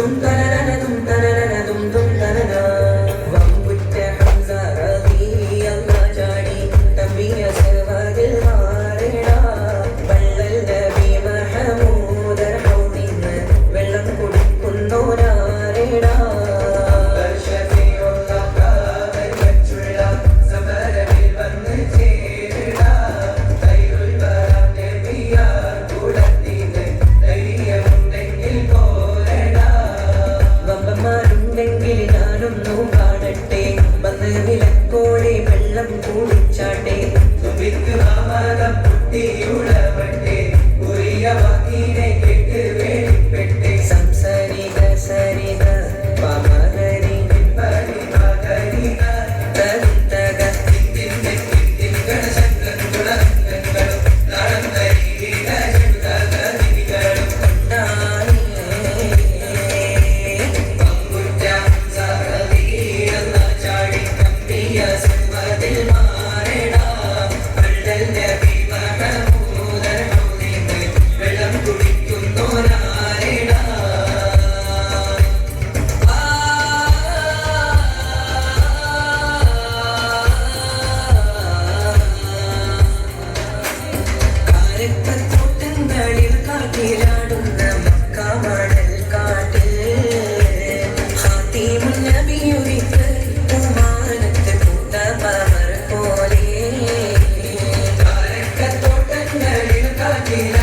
Sometimes. മരതം പൊടിച്ചാട്ടെ സുവിത്ത് മരതം അരിപ്പത്തോട്ടങ്ങളിൽ കാട്ടിലാടുന്ന മക്കാമണൽ കാട്ടിൽ. ഹാത്തീമുൽ നബിയുരിത്ത് കുമാരത്ത് കൂട്ടപ്പവർ പോലെ. അരക്കത്തോട്ടങ്ങളിൽ കാട്ടിലാടുന്ന